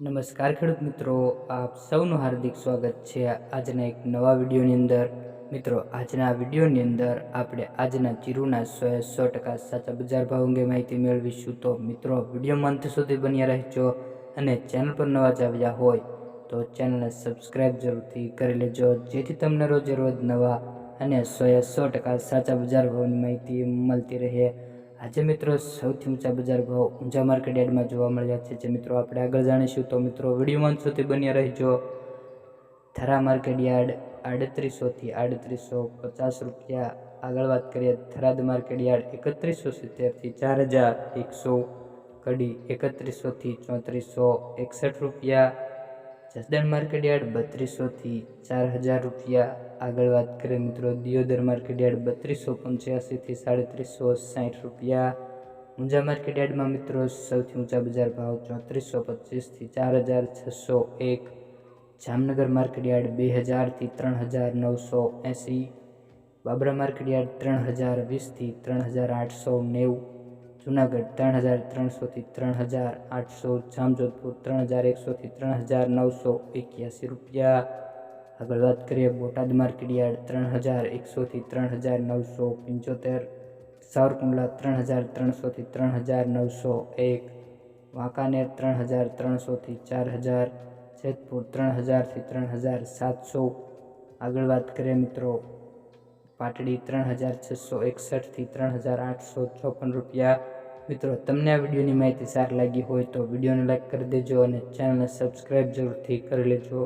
નમસ્કાર ખેડૂત મિત્રો, આપ સૌનું હાર્દિક સ્વાગત છે આજના એક નવા વિડીયોની અંદર. મિત્રો, આજના વિડીયોની અંદર આપણે આજના જીરુના સો સો ટકા સાચા બજાર ભાવ અંગે માહિતી મેળવીશું. તો મિત્રો વિડીયોમાં અંત સુધી બન્યા રહેજો અને ચેનલ પર નવા જ આવ્યા હોય તો ચેનલને સબસ્ક્રાઈબ જરૂરથી કરી લેજો, જેથી તમને રોજે રોજ નવા અને સો સો ટકા સાચા બજાર ભાવની માહિતી મળતી રહે. આજે મિત્રો સૌથી ઊંચા બજાર ભાવ ઊંચા માર્કેટ યાર્ડમાં જોવા મળ્યા છે. જે મિત્રો આપણે આગળ જાણીશું તો મિત્રો વિડીયોમાં સુધી બન્યા રહેજો. થરા માર્કેટ યાર્ડ આડત્રીસોથી આડત્રીસો પચાસ રૂપિયા. આગળ વાત કરીએ થરાદ માર્કેટ યાર્ડ એકત્રીસો સિત્તેરથી ચાર હજાર એકસો કડી એકત્રીસોથી ચોત્રીસો એકસઠ રૂપિયા. જસદણ માર્કેટ યાર્ડ બત્રીસોથી ચાર હજાર રૂપિયા. આગળ વાત કરીએ મિત્રો, દિયોદર માર્કેટ યાર્ડ બત્રીસો પંચ્યાસીથી સાડત્રીસો સાઠ રૂપિયા. ઊંઝા માર્કેટ યાર્ડમાં મિત્રો, સૌથી ઊંચા બજાર ભાવ ચોત્રીસો પચીસથી ચાર હજાર છસો એક. જામનગર માર્કેટ યાર્ડ બે હજારથી ત્રણ હજાર નવસો એંસી. બાબરા માર્કેટ યાર્ડ ત્રણ હજાર વીસથી ત્રણ હજાર આઠસો નેવું. જુનાગઢ ત્રણ હજાર ત્રણસોથી ત્રણ હજાર આઠસો જામજોધપુર ત્રણ હજાર એકસોથી ત્રણ હજાર નવસો એક્યાસી રૂપિયા આગળ વાત કરીએ બોટાદ માર્કેટ યાર્ડ ત્રણ હજાર એકસોથી ત્રણ હજાર નવસો પંચોતેર સાવરકુંડલા ત્રણ હજાર ત્રણસોથી ત્રણ હજાર નવસો એક વાંકાનેર ત્રણ હજાર ત્રણસોથી ચાર હજાર જેતપુર ત્રણ હજારથી ત્રણ હજાર સાતસો આગળ વાત કરીએ મિત્રો પાટડી ત્રણ હજાર છસો એકસઠથી ત્રણ હજાર આઠસો ચોપન રૂપિયા મિત્રો, તમને આ વિડીયોની માહિતી સારી લાગી હોય તો વિડીયોને લાઇક કરી દેજો અને ચેનલને સબસ્ક્રાઈબ જરૂરથી કરી લેજો.